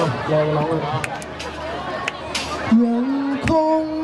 ลอง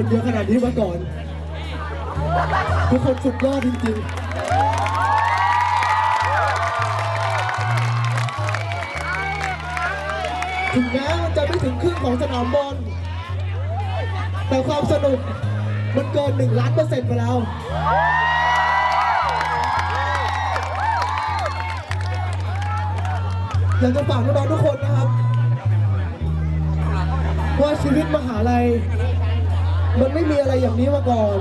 คนเยอะขนาดนี้มาก่อน ทุกคนสุดยอดจริงๆ ถึงแม้มันจะไม่ถึงครึ่งของสนามบอล แต่ความสนุกมันเกินหนึ่งล้านเปอร์เซ็นต์ไปแล้วอยากจะฝากน้องๆทุกคนนะครับ ว่าชีวิตมหาลัย มันไม่มีอะไรอย่างนี้มาก่อน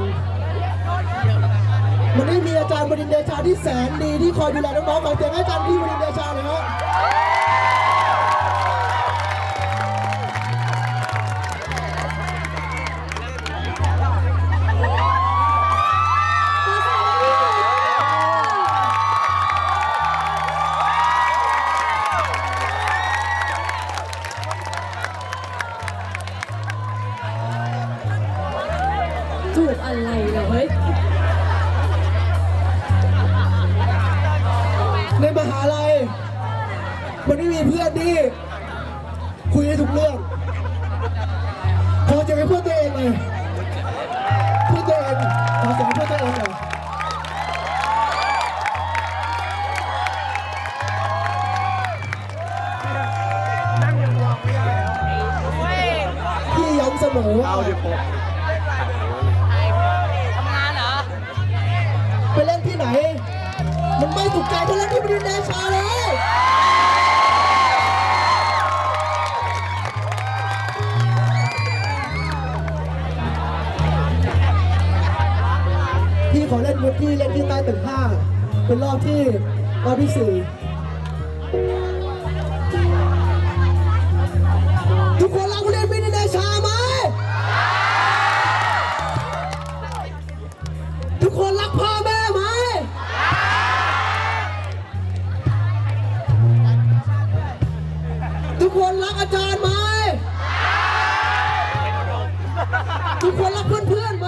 มันไม่มีอาจารย์บดินเดชาที่แสนดีที่คอยดูแลน้องๆของเสียงให้อาจารย์พี่บดินเดชาเลยครั มันไม่มีเพื่อนที่คุยได้ทุกเรื่องขอเสียงให้เพื่อนตัวเองเลยเพื่อนตัวเองขอเสียงให้เพื่อนตัวเองหน่อยพี่ย้ำเสมอว่าเอาดิผมไปเล่นที่ไหน มันไม่ถูกใจเท่าเล่นที่บดินทร์เดชาเลย ขอเล่นมุกที่เล่นที่ใต้ตึกห้าเป็นรอบที่รอบที่สี่ทุกคนรักเรียนบินเดชาไหมทุกคนรักพ่อแม่ไหมทุกคนรักอาจารย์ไหมทุกคนรักเพื่อนๆไหม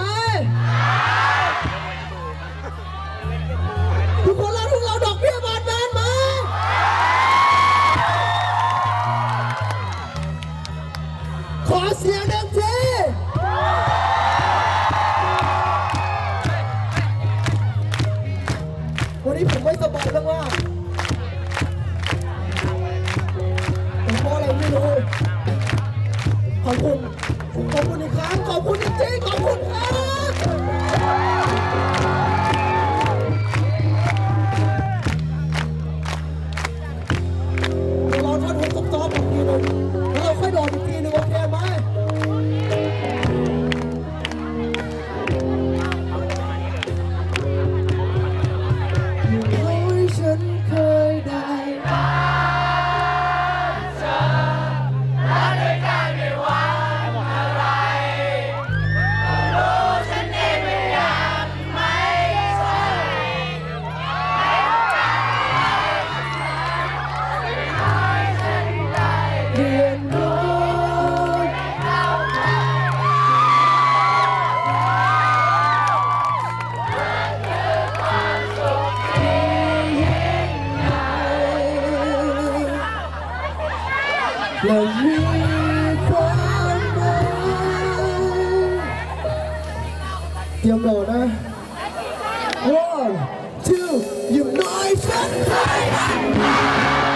存在。